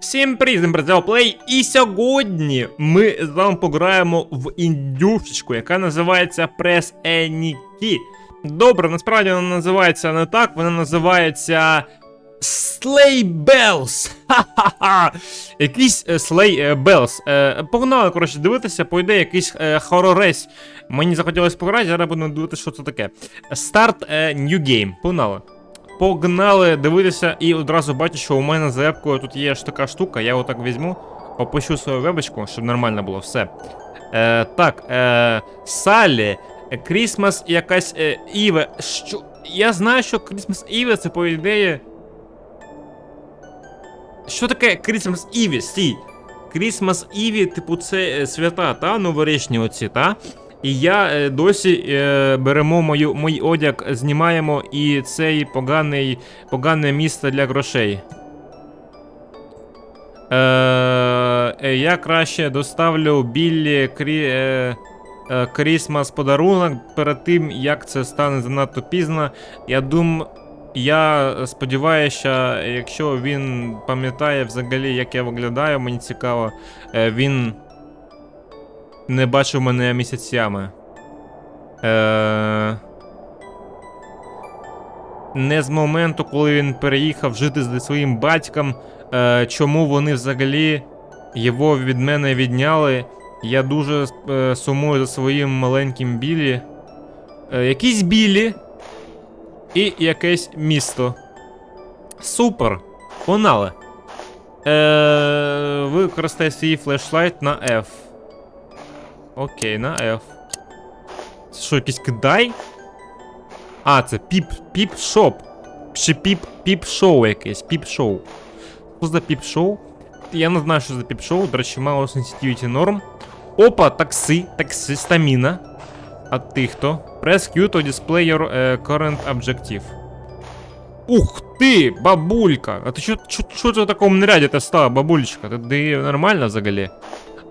Всім привіт, з Плей, і сьогодні ми з вами пограємо в індюшечку, яка називається Press Any Key. Добре, насправді вона називається не так, вона називається Slay Bells. Ха-ха-ха. Якийсь е, Slay е, Bells. Е, Погнали, коротше, дивитися, по ідеї, якийсь е. Мені захотілося пограти, зараз будемо дивитися, що це таке. Е, New Game. Погнали. Погнали дивитися і одразу бачу, що у мене за епкою тут є ж така штука, я отак візьму, опущу свою вебочку, щоб нормально було все. Е, так, е, Салі, Крісмас якась е, Іве. Що? Я знаю, що Крісмас Іве це по ідеї. Що таке Крісмас Іві? Стій. Крісмас Іві, типу, це е, свята, та? Новорічні оці, та? І я е, досі е, беремо мою, мій одяг, знімаємо і цей поганий, погане місце для грошей. Е, е, я краще доставлю Біллі крі, е, е, Крісмас подарунок перед тим, як це стане занадто пізно. Я думаю. Я сподіваюся, якщо він пам'ятає взагалі, як я виглядаю, мені цікаво, е, він не бачив мене місяцями. Е... Не з моменту, коли він переїхав жити зі своїм батьком. Е... Чому вони взагалі його від мене відняли? Я дуже е... сумую за своїм маленьким білі. Е... Якісь білі. І якесь місто. Супер! Погнали. Е... Використай свій флешлайт на F. Окей, на F. Це що, якийсь кидай? А, це піп, піп-шоп. Чи піп, піп-шоу якесь, піп-шоу. Що за піп-шоу? Я не знаю, що за піп-шоу, до речі, мало sensitivity норм. Опа, такси, такси, стаміна. А ти хто? Press Q to display your е, current objective. Ух ти, бабулька! А ти що, що, що ти в такому наряді ти стала, бабулечка? Ти, ти нормально взагалі?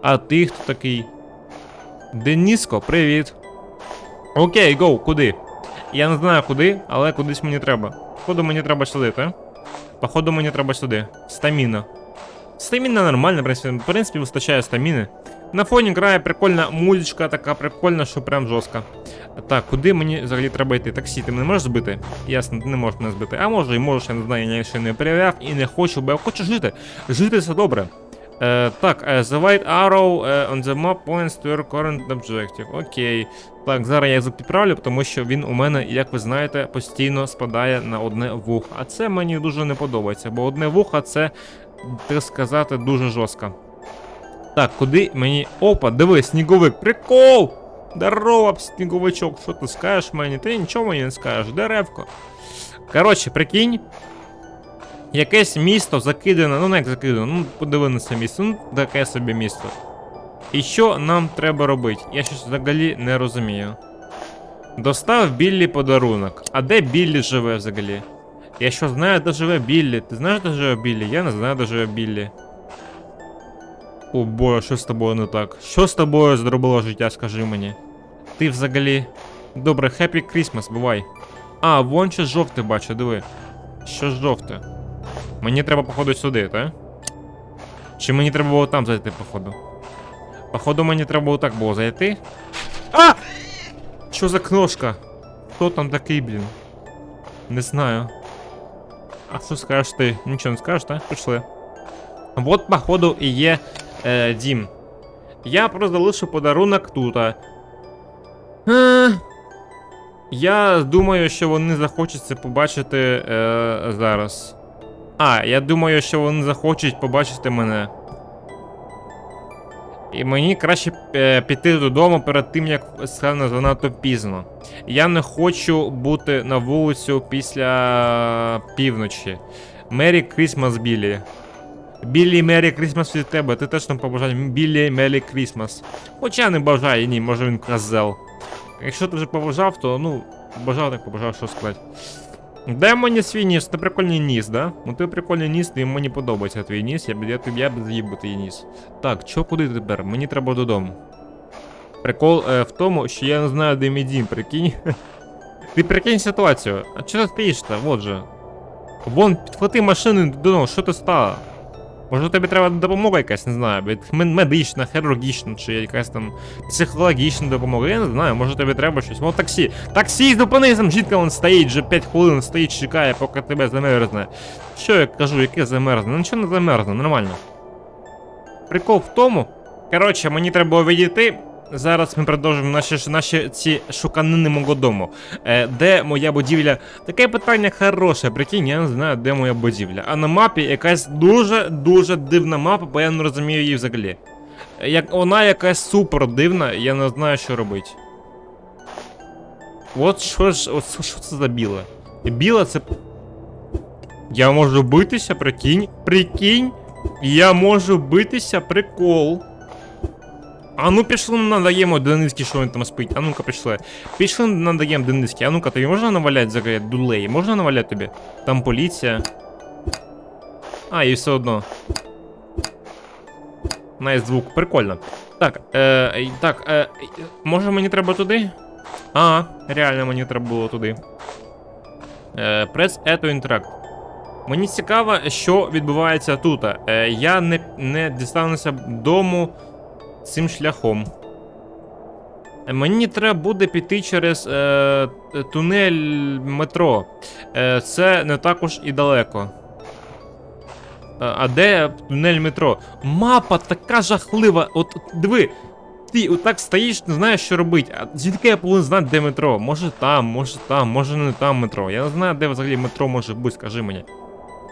А ти хто такий? Деніско, привіт. Окей, гоу, куди? Я не знаю куди, але кудись мені треба. Походу мені треба сюди, та? Походу мені треба сюди. Стаміна. Стаміна нормальна, в принципі, в принципі, вистачає стаміни. На фоні грає прикольна музичка, така прикольна, що прям жорстка. Так, куди мені взагалі треба йти? Таксі, ти мене можеш збити? Ясно, ти не можеш мене збити. А може і можеш, я не знаю, я ще не перевіряв і не хочу, бо я хочу жити. Жити це добре. Е, так, е, the white arrow е, on the map points to your current objective. Окей. Так, зараз я підправлю, тому що він у мене, як ви знаєте, постійно спадає на одне вухо. А це мені дуже не подобається, бо одне вухо це, так сказати, дуже жорстко. Так, куди мені. Опа, диви, сніговик, прикол! Здорово, сніговичок, що ти скажеш мені? Ти нічого мені не скажеш, деревко. Коротше, прикинь. Якесь місто закидане, ну не як закидане, ну подиви місто, ну таке собі місто. І що нам треба робити? Я щось взагалі не розумію. Достав Біллі подарунок. А де Біллі живе взагалі? Я що знаю, де живе Біллі. Ти знаєш, де живе Біллі? Я не знаю, де живе Біллі. О боже, що з тобою не так? Що з тобою зробило життя, скажи мені. Ти взагалі. Добре, Happy Christmas, бувай. А, вон щось жовте бачу, диви. Що жовте? Мені треба, походу, сюди, так? Чи мені треба було там зайти, походу? Походу, мені треба було так було зайти. А! Що за книжка? Хто там такий, блін? Не знаю. А що скажеш ти? Нічого не скажеш, так? Пішли. Вот, походу, і є е, дім. Я просто залишу подарунок тут. Е, я думаю, що вони захочуть це побачити е, зараз. А, я думаю, що вони захочуть побачити мене. І мені краще е, піти додому перед тим, як стане занадто пізно. Я не хочу бути на вулицю після півночі. Мері Крісмас Біллі. Біллі Мері Крісмас від тебе. Ти теж там побажай Біллі Мері Крісмас. Хоча не бажаю, ні, може він козел. Якщо ти вже побажав, то ну, бажав так побажав, що сказати. Дай мені свій ніс, ти прикольний ніс, да? Ну ти прикольний ніс, і мені подобається твій ніс, я б я, я, б з'їбу твій ніс. Так, чо куди тепер? Мені треба додому. Прикол е, в тому, що я не знаю, де мій дім, прикинь. ти прикинь ситуацію. А чого ти стоїш то Вот же. Вон, підхвати машини додому, що ти стала? Може тобі треба допомога якась, не знаю, медична, хірургічна, чи якась там психологічна допомога. Я не знаю, може тобі треба щось. О, таксі. Таксі, зупинись, там жінка вон стоїть, вже 5 хвилин стоїть, чекає, поки тебе замерзне. Що я кажу, яке замерзне? Ну нічого не замерзне, нормально. Прикол в тому. Коротше, мені треба відійти. Зараз ми продовжимо наші, наші ці шуканини мого дому. Е, де моя будівля? Таке питання хороше, прикинь, я не знаю, де моя будівля. А на мапі якась дуже-дуже дивна мапа, бо я не розумію її взагалі. Е, Як вона якась супер дивна, я не знаю, що робити. От що ж, от що- це за біле? Біле це. Я можу битися, прикинь, прикинь. Я можу битися, прикол. А ну пішли надаємо Денискі, що він там спить. А ну-ка пішли. Пішли надаємо Денискі. А ну-ка, тобі можна наваляти взагалі дулей? Можна наваляти тобі? Там поліція. А, і все одно. Най звук, прикольно. Так, е, так, е, може мені треба туди? А, реально мені треба було туди. Е, E to interact. Мені цікаво, що відбувається тут. Е, я не, не дістануся дому цим шляхом. Мені треба буде піти через е, тунель метро. Е, це не також і далеко. Е, а де тунель метро? Мапа така жахлива. От диви, ти отак стоїш, не знаєш, що робити. А звідки я повинен знати, де метро? Може там, може там, може не там метро. Я не знаю, де взагалі метро може бути, скажи мені.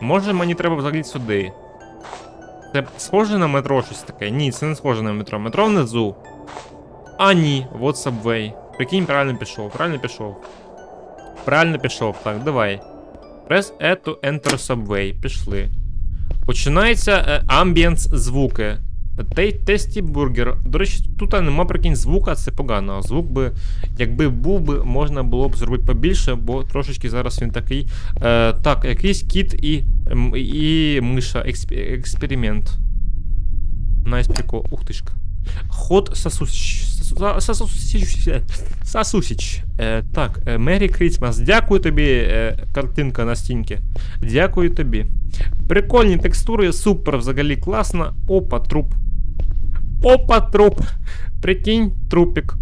Може мені треба взагалі сюди. Це схоже на метро щось таке? Ні, це не схоже на метро. Метро внизу. А ні, вот Subway. Прикинь, правильно пішов, правильно пішов. Правильно пішов, так, давай. Press E to enter Subway. Пішли. Починається е, звуки. Тесті бургер. До речі, тут нема прикинь звука, це погано. Звук би, якби був би, можна було б зробити побільше, бо трошечки зараз він такий. Е, так, якийсь кіт і, і миша. Експ- експеримент. Найс прикол. Ух ти ж. Ход Сасусіч. Сасу- Сасусіч. Сасусіч. Е, так, е, Мері Крісмас. Дякую тобі, е, картинка на стінці. Дякую тобі. Прикольні текстури, супер, взагалі класно. Опа, труп. Опа, труп. Прикинь, трупік.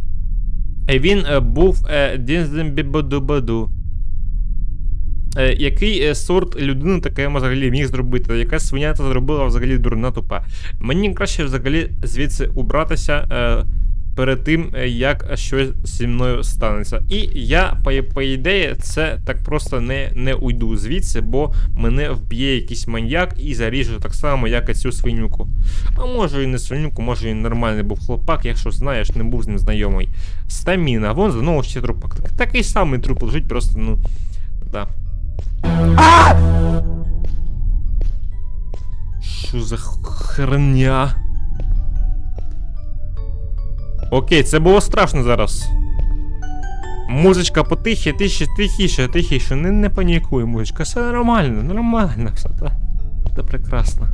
Е, Він е, був дінзембібадубаду. Е, який е, сорт людини таке взагалі міг зробити? Яка свиня це зробила взагалі дурна тупа? Мені краще взагалі звідси убратися перед тим, е, як щось зі мною станеться. І я, по, по ідеї, це так просто не, не уйду звідси, бо мене вб'є якийсь маньяк і заріже так само, як і цю свинюку. А може і не свинюку, може він нормальний був хлопак, якщо знаєш, не був з ним знайомий. Стаміна, вон знову ще трупак. Так, такий самий труп лежить, просто, ну. Да. Що за херня? Окей, це було страшно зараз. Музичка потихе, тихіше, тихіше, тихіше. Не, не панікуй, музичка. Все нормально, нормально, все так. Це прекрасно.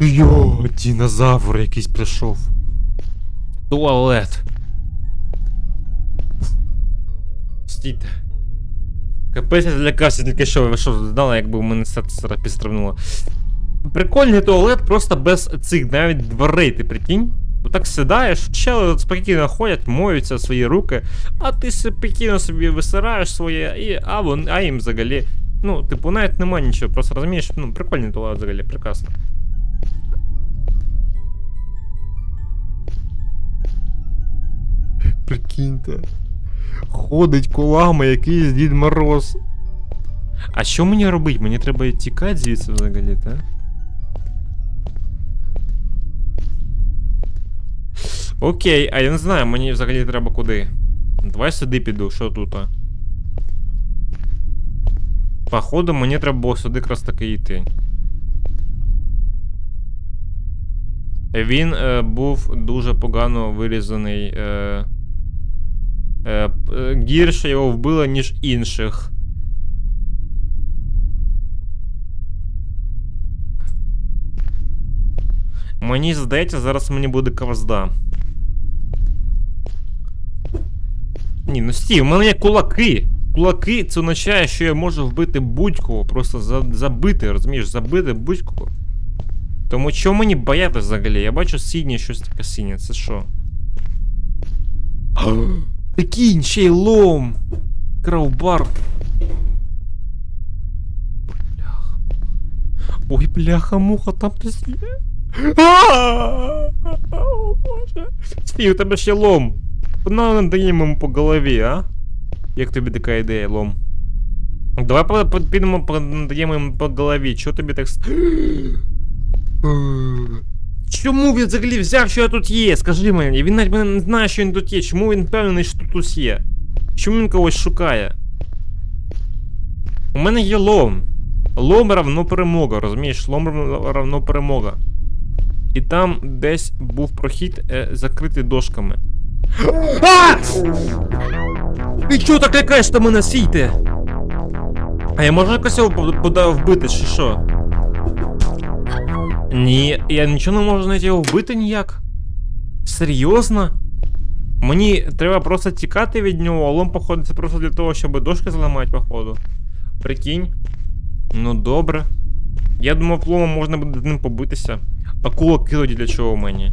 Йо, динозавр якийсь прийшов. Туалет. Стійте. Капець я злякався тільки що, ви що знали, якби у мене серце зараз підстрибнуло. Прикольний туалет просто без цих навіть дверей, ти прикинь? Отак сідаєш, чели спокійно ходять, моються свої руки, а ти спокійно собі висираєш своє, і, а, вон, а їм взагалі. Ну, типу, навіть нема нічого, просто розумієш, ну, прикольний туалет взагалі, прекрасно. Прикиньте. Ходить колами якийсь Дід Мороз. А що мені робити? Мені треба тікати звідси взагалі, так? Окей, а я не знаю, мені взагалі треба куди. Давай сюди піду, що тут? а? Походу, мені треба було сюди якраз таки йти. Він е, був дуже погано вирізаний. Е, е, е, гірше його вбило, ніж інших. Мені здається, зараз мені буде кавзда. Ні, ну стій, у мене є кулаки. Кулаки це означає, що я можу вбити будь-кого, просто за, забити, розумієш, забити будь-кого. Тому чого мені боятися взагалі? Я бачу синє щось таке синє, це що? Прикинь, ще й лом! Кравбар. Бляха. Ой, бляха, муха, там хтось є. А! О, Боже. Стій, у тебе ще лом. Ну, даємо йому по голові, а? Як тобі така ідея, лом? Давай підемо, по- даємо йому по голові. Чого тобі так. Чому він взагалі взяв, що я тут є? Скажи мені, він навіть не знає, що він тут є. Чому він впевнений, що тут є? Чому він когось шукає? У мене є лом. Лом равно перемога, розумієш? Лом равно перемога. І там десь був прохід е, закритий дошками. А! Ти чого так лякаєш та мене сійте? А я можу якось його вбити, чи що? Ні, я нічого не можу знайти його вбити ніяк. Серйозно? Мені треба просто тікати від нього, а лом, походу, це просто для того, щоб дошки зламати, походу. Прикинь. Ну добре. Я думав, ломом можна буде з ним побитися. Акула килоді для чого мені?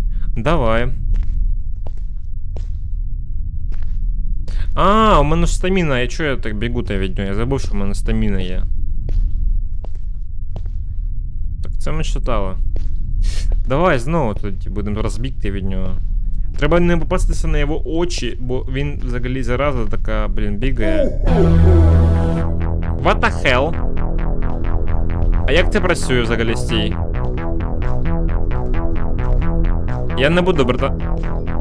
Давай. А, у мене ж стаміна, я чого я так бігу та від нього? Я забув, що в мене стаміна є. Так це ми читали. Давай знову тоді будемо розбігти від нього. Треба не попастися на його очі, бо він взагалі зараза така, блін, бігає. What the hell? А як це працює взагалі стій? Я не буду, брата.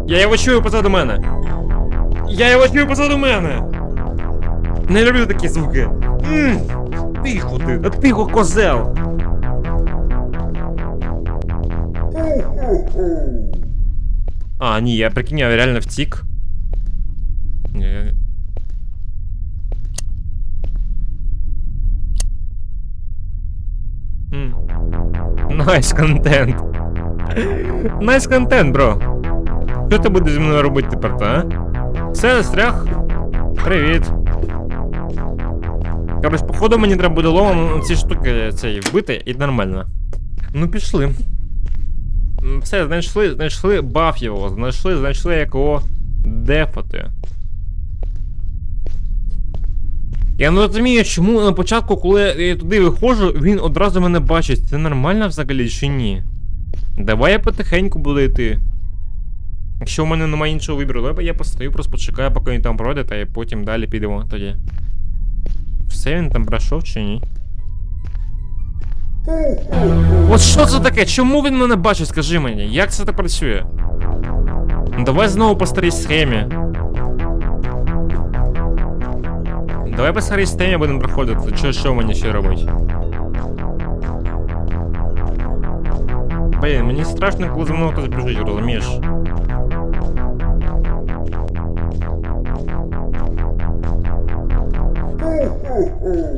Я його чую позаду мене. Я його чую позаду мене. Не люблю такі звуки. М, Тихо ти, тихо, козел. А, ні, я прикинь, я реально втік. Ні, я... Найс контент. Найс контент, бро. Що ти будеш зі мною робити тепер, та? Все, застряг. Привіт. Короче, походу мені треба буде ломом ці штуки цей вбити і нормально. Ну, пішли. Все, знайшли, знайшли баф його, знайшли, знайшли як його дефати. Я не розумію, чому на початку, коли я туди виходжу, він одразу мене бачить. Це нормально взагалі чи ні? Давай я потихеньку буду йти. Якщо в мене немає іншого вибору, давай я постою, просто почекаю, поки він там пройде, та потім далі підемо тоді. Все він там пройшов чи ні? От що це таке? Чому він мене бачить, скажи мені? Як це так працює? Давай знову по старій схемі. Давай по старій схемі будемо проходити. Що, що мені ще робити? Блін, мені страшно, коли за мною хтось біжить, розумієш? Блядь.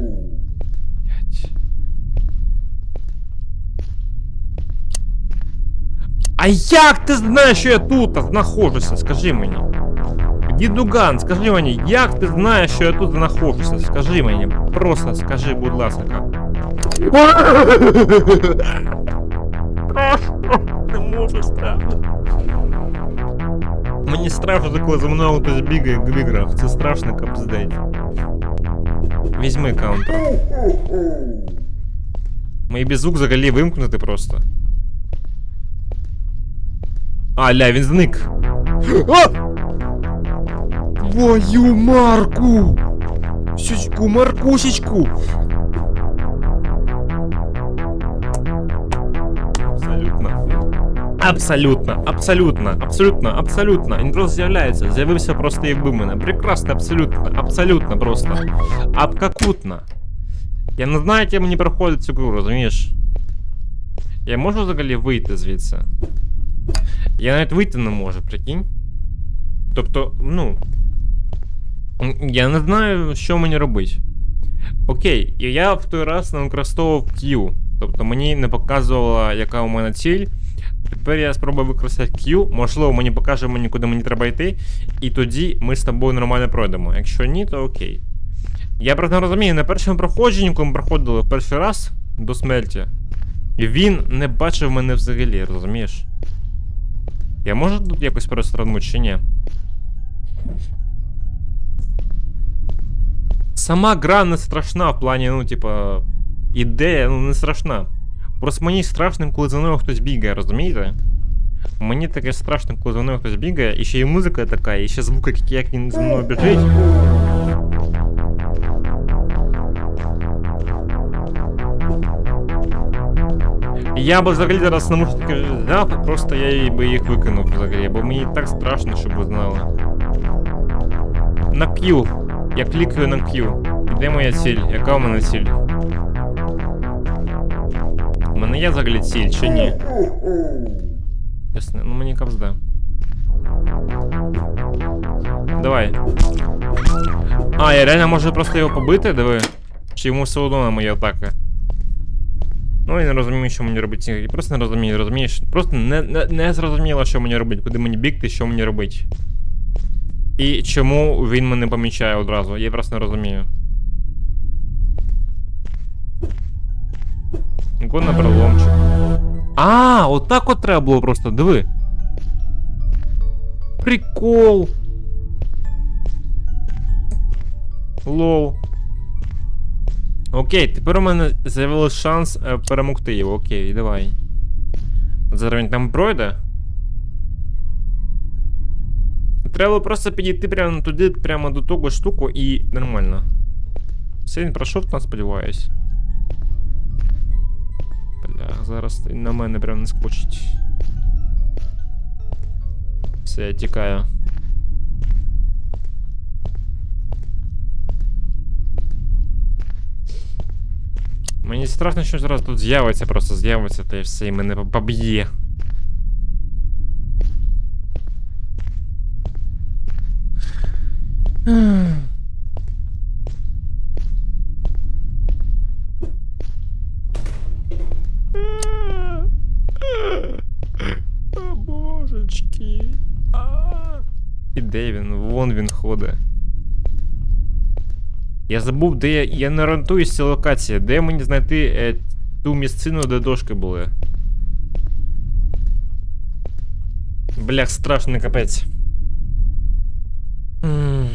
А як ти знаєш, що я тут знаходжуся? Скажи мені. Дідуган, скажи мені, як ти знаєш, що я тут знаходжуся? Скажи мені, просто скажи, будь ласка. Страшно, не можу страшно. Мені страшно, коли за мною хтось бігає в іграх. Це страшно капздець. Візьми каунтер. Мої без звук взагалі вимкнути просто. А, ля, він зник. А! Твою марку! Сючку, маркусечку! Абсолютно, абсолютно, абсолютно, абсолютно. Він просто з'являється. З'явився просто і вбив мене. Прекрасно, абсолютно, абсолютно просто. Абкакутно. Я не знаю, як мені проходить цю гру, розумієш? Я можу взагалі вийти звідси? Я навіть вийти не можу, прикинь. Тобто, ну. м, Я не знаю, що мені робити. Окей, і я в той раз не використовував Q. Тобто мені не показувала, яка у мене ціль. Тепер я спробую використати Q, можливо, мені покаже мені, куди мені треба йти, і тоді ми з тобою нормально пройдемо. Якщо ні, то окей. Я просто розумію, на першому проходженні, коли ми проходили перший раз до смерті, він не бачив мене взагалі, розумієш? Я можу тут якось перестранути чи ні? Сама гра не страшна в плані, ну, типа, ідея, ну, не страшна. Просто мені страшно, коли за мною хтось бігає, розумієте? Мені таке страшно, коли за мною хтось бігає, і ще й музика така, і ще звук, як- він за мною біжить. Я би взагалі зараз наушники взяв, просто я би їх викинув взагалі, бо мені так страшно, щоб ви знали. На Q. Я клікаю на Q. Де моя ціль? Яка у мене ціль? Мене є взагалі ціль чи ні? Ясно, ну мені кавзда. Давай. А, я реально можу просто його побити, диви. Чи йому все одно на мої атаки? Ну, я не розумію, що мені робити. Я просто не розумію, розумієш? Просто не, не, не зрозуміло, що мені робити, куди мені бігти, що мені робити. І чому він мене помічає одразу. Я просто не розумію. На проломчик. А, отак от треба було просто, диви. Прикол. Лол. Окей, тепер у мене з'явився шанс е, перемогти його. Окей, давай. Зараз він там пройде. Треба просто підійти прямо туди, прямо до того штуку і нормально. Все він пройшов там, сподіваюсь. Зараз на мене прям не скочить. Все, я тікаю. Мені страшно, що зараз тут з'явиться, просто з'явиться та і все, і мене поб'є. забув, де я. Я не орієнтуюсь ця локація. Де мені знайти е, ту місцину, де дошки були. Блях, страшний капець. М.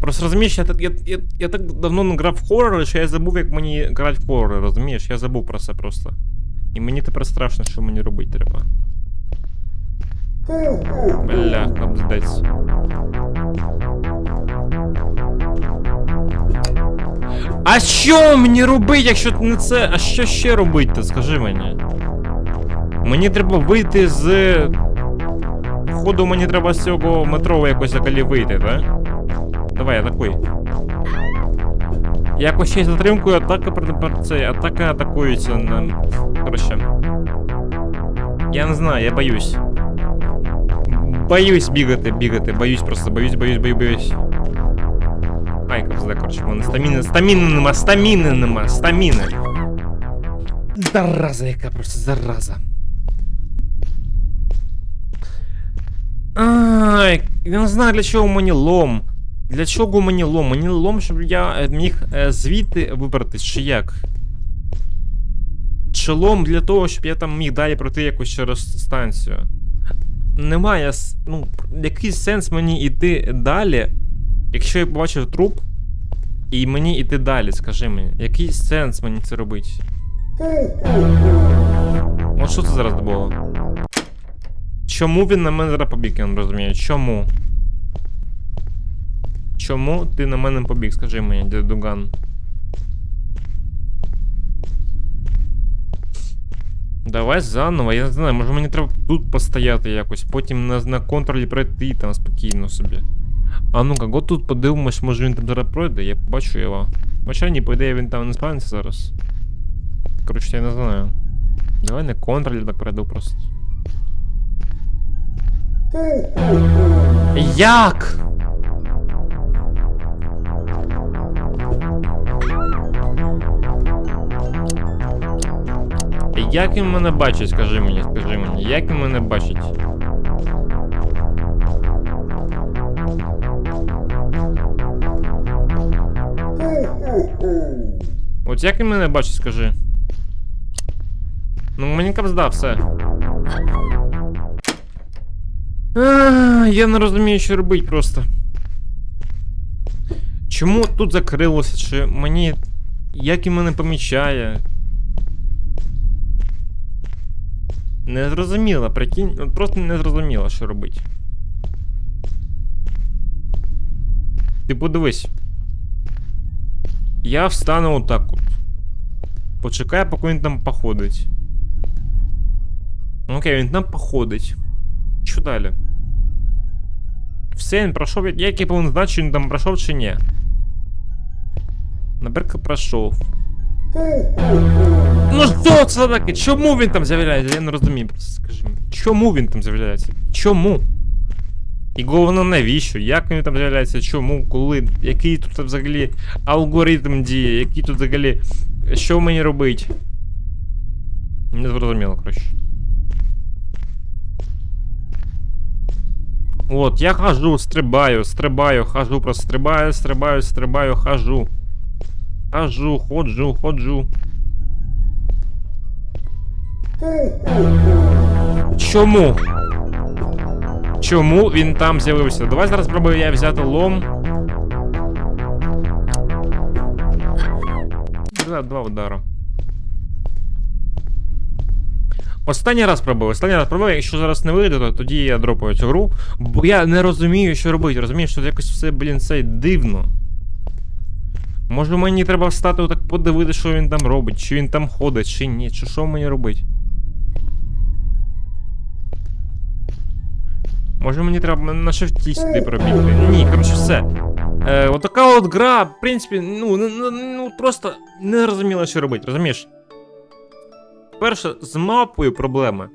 Просто розумієш, я, так- я, я, я так давно не грав в хоррори, що я забув, як мені грати в хоррори, розумієш? Я забув про це просто. І мені тепер страшно, що мені робити треба. Бля, обздець. А що мені робити, якщо не це? А що ще робити, скажи мені? Мені треба вийти з. Походу, мені треба з цього метро якось взагалі вийти, так? Давай, атакуй. Якось ще й затримкою атака при це, атака атакується на. Коротше. Я не знаю, я боюсь. Боюсь бігати, бігати, боюсь просто, боюсь, боюсь, боюсь, боюсь. Ай, капзда, коротше, в мене стаміни, стаміни нема, стаміни нема, стаміни. Зараза, яка просто зараза. Ай, я не знаю, для чого мені лом. Для чого мені лом? Мені лом, щоб я е, міг е, звідти вибратись, чи як? Чи лом для того, щоб я там міг далі пройти якусь через станцію. Немає. Ну, який сенс мені йти далі, якщо я побачив труп, і мені йти далі, скажи мені. Який сенс мені це робити? От що це зараз було? Чому він на мене зараз побіг, я не розумію. Чому? Чому ти на мене побіг, скажи мені, дядуган? Давай заново, я не знаю, може мені треба тут постояти якось, потім на, на контролі пройти там спокійно собі. А ну-ка, го тут подивимось, може він там зараз пройде, я побачу його. Хоча ні, по ідеї він там не спавниться зараз. коротше, я не знаю. Давай не контроль так перейду просто. Як? Як він мене бачить, скажи мені, скажи мені, як він мене бачить? От як він мене бачить, скажи. Ну, мені капзда, все. А, я не розумію, що робити просто. Чому тут закрилося? Чи мені. Як він мене помічає? Не зрозуміло, прикинь, от просто не зрозуміло, що робити. Ти подивись. Я встану отак от. Почекаю, поки він там походить. Окей, він там походить. Що далі? Все, він пройшов. як- Як я повинен знати, чи він там пройшов чи ні? Наприклад, пройшов. Ну що це таке? Чому він там з'являється? Я не розумію, просто скажи мені. Чому він там з'являється? Чому? І головне, навіщо? Як він там з'являється? Чому? Коли? Який тут взагалі алгоритм діє? Який тут взагалі. Що мені робить? Не зрозуміло, коротше. От, я хожу, стрибаю, стрибаю, хожу, просто стрибаю, стрибаю, стрибаю, хожу. Хожу, ходжу, ходжу. Чому? Чому він там з'явився? Давай зараз спробую я взяти лом. Два, два удара. Останній раз пробую, останній раз пробую, якщо зараз не вийде, то тоді я дропаю цю гру. Бо я не розумію, що робити. Розумієш, що якось все, блін, це дивно. Може мені треба встати отак подивитися, що він там робить, чи він там ходить, чи ні, чи що мені робить. Може мені треба на шифті сюди пробігти. Ні, коротше, все. Е, отака от гра, в принципі, ну, ну, просто не розуміло, що робити, розумієш? Перше, з мапою проблеми.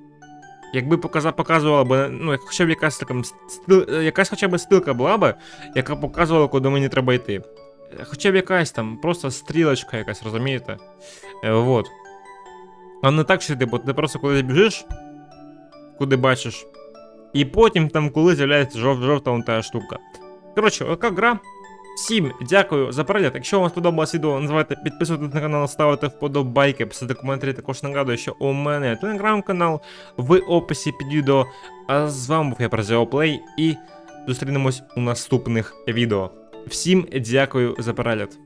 Якби показувала б, ну, хоча б якась така стил, е, якась хоча б стилка була б, яка показувала, куди мені треба йти. Е, Хоча б якась там, просто стрілочка якась, розумієте? Е, вот. А не так, що типу, ти просто коли біжиш, куди бачиш, і потім там коли з'являється жов, жовта та штука. Коротше, яка гра. Всім дякую за перегляд. Якщо вам сподобалось відео, називайте підписуйтесь на канал, ставити вподобайки, писати коментарі. Також нагадую, що у мене телеграм-канал в описі під відео. А з вами був я Прозео Плей і зустрінемось у наступних відео. Всім дякую за перегляд.